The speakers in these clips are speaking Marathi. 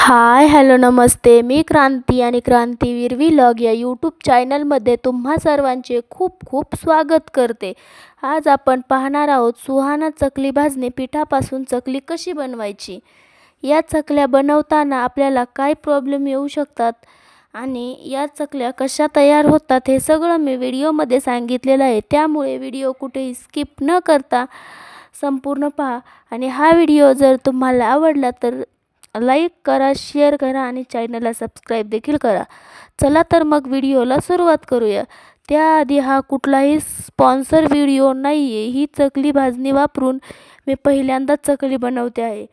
हाय हॅलो नमस्ते. मी क्रांती आणि क्रांतीवीर व्लॉग या यूट्यूब चॅनलमध्ये तुम्हा सर्वांचे खूप खूप स्वागत करते. आज आपण पाहणार आहोत सुहाना चकली भाजणी पिठापासून चकली कशी बनवायची? या चकल्या बनवताना आपल्याला काय प्रॉब्लेम येऊ शकतात? आणि या चकल्या कशा तयार होतात हे सगळं मी व्हिडिओमध्ये सांगितलेलं आहे. त्यामुळे व्हिडिओ कुठेही स्किप न करता संपूर्ण पहा. आणि हा व्हिडिओ जर तुम्हाला आवडला तर लाईक करा शेअर करा आणि चॅनलला सबस्क्राईब देखील करा. चला तर मग व्हिडिओला सुरुवात करूया. त्याआधी हा कुठलाही स्पॉन्सर व्हिडिओ नाही आहे ही चकली भाजणी वापरून मी पहिल्यांदाच चकली बनवते आहे.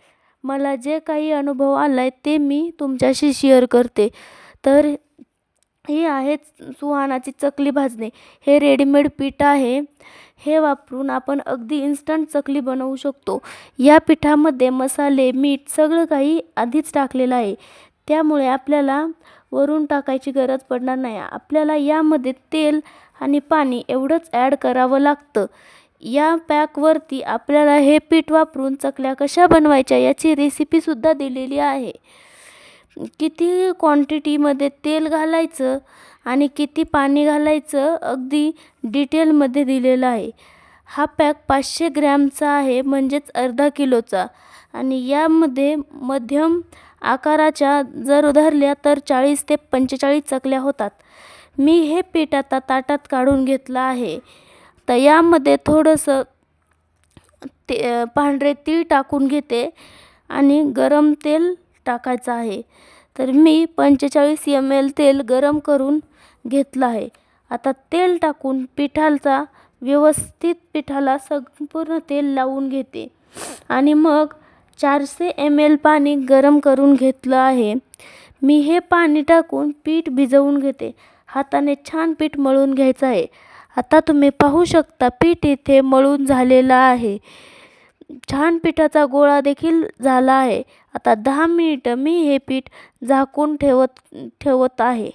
मला जे काही अनुभव आला आहे ते मी तुमच्याशी शेअर करते. तर ही आहे सुहानाची चकली भाजणे. हे रेडीमेड पीठ आहे. हे वापरून आपण अगदी इन्स्टंट चकली बनवू शकतो. या पिठामध्ये मसाले मीठ सगळं काही आधीच टाकलेलं आहे. त्यामुळे आपल्याला वरून टाकायची गरज पडणार नाही. आपल्याला यामध्ये तेल आणि पाणी एवढंच ॲड करावं लागतं. या पॅकवरती आपल्याला हे पीठ वापरून चकल्या कशा बनवायच्या याची रेसिपीसुद्धा दिलेली आहे. किती क्वांटिटीमध्ये तेल घालायचं? आणि किती पाणी घालायचं अगदी डिटेलमध्ये दिलेलं आहे. हा पॅक पाचशे ग्रॅमचा आहे म्हणजेच अर्धा किलोचा. आणि यामध्ये मध्यम आकाराच्या जर उधारल्या तर चाळीस ते पंचेचाळीस चकल्या होतात. मी हे पीठ आता ताटात काढून घेतलं आहे. तर यामध्ये थोडंसं ते पांढरे तीळ टाकून घेते आणि गरम तेल टाकायचं आहे. तर मी पंचेचाळीस एम एल तेल गरम करून घेतलं आहे. आता तेल टाकून पिठाचा व्यवस्थित पिठाला संपूर्ण तेल लावून घेते. आणि मग चारशे एम एल पाणी गरम करून घेतलं आहे. मी हे पाणी टाकून पीठ भिजवून घेते. हाताने छान पीठ मळून घ्यायचं आहे. आता तुम्ही पाहू शकता पीठ इथे मळून झालेलं आहे. छान पिठाचा गोळा देखील झाला आहे. आता दहा मिनिटं मी हे पीठ झाकून ठेवत ठेवत आहे.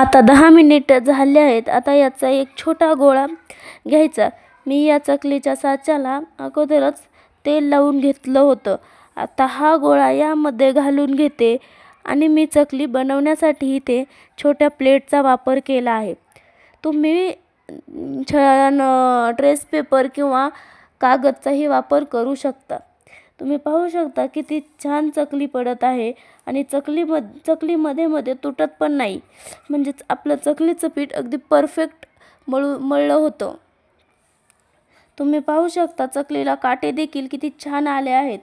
आता दहा मिनिट झाले आहेत. आता याचा एक छोटा गोळा घ्यायचा. मी या चकलीच्या साच्याला अगोदरच तेल लावून घेतलं होतं. आता हा गोळा यामध्ये घालून घेते आणि मी चकली बनवण्यासाठी इथे छोट्या प्लेटचा वापर केला आहे. तुम्ही छान ड्रेस पेपर किंवा कागदचाही वापर करू शकता. तुम्ही पाहू शकता किती छान चकली पडत आहे आणि चकली मध चकलीमध्ये मध्ये तुटत पण नाही. म्हणजेच आपलं चकलीचं पीठ अगदी परफेक्ट मळू मळलं होतं. तुम्ही पाहू शकता चकलीला काटे देखील किती छान आले आहेत.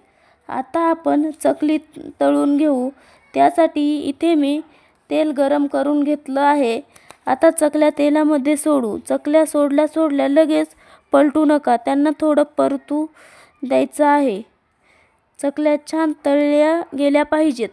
आता आपण चकली तळून घेऊ. त्यासाठी इथे मी तेल गरम करून घेतलं आहे. आता चकल्या तेलामध्ये सोडू. चकल्या सोडल्या सोडल्या लगेच पलटू नका. त्यांना थोडं परतू द्यायचं आहे. चकल्या छान तळल्या गेल्या पाहिजेत.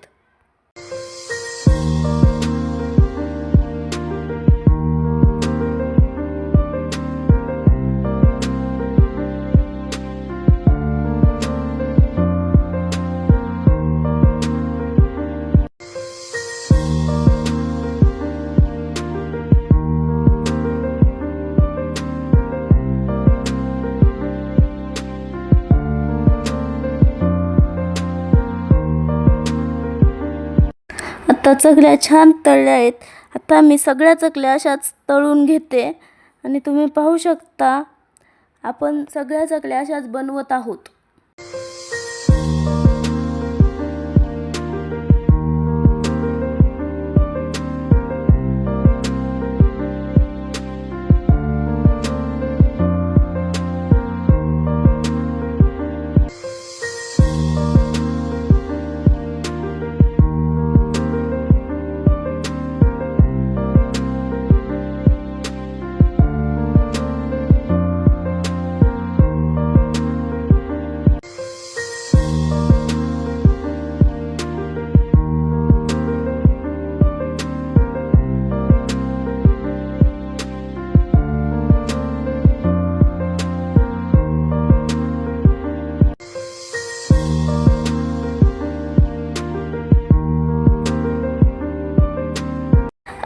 आता चकल्या छान तळल्या आहेत. आता मी सगळ्या चकल्या अशाच तळून घेते. आणि तुम्ही पाहू शकता आपण सगळ्या चकल्या अशाच बनवत आहोत.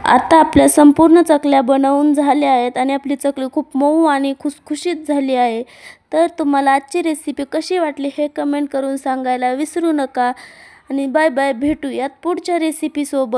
आता आपल्या संपूर्ण चकल्या बनवून झाल्या आहेत आणि आपली चकली खूप मऊ आणि खुसखुशीत झाली आहे. तर तुम्हाला आजची रेसिपी कशी वाटली हे कमेंट करून सांगायला विसरू नका. आणि बाय बाय भेटूयात पुढच्या रेसिपीसोबत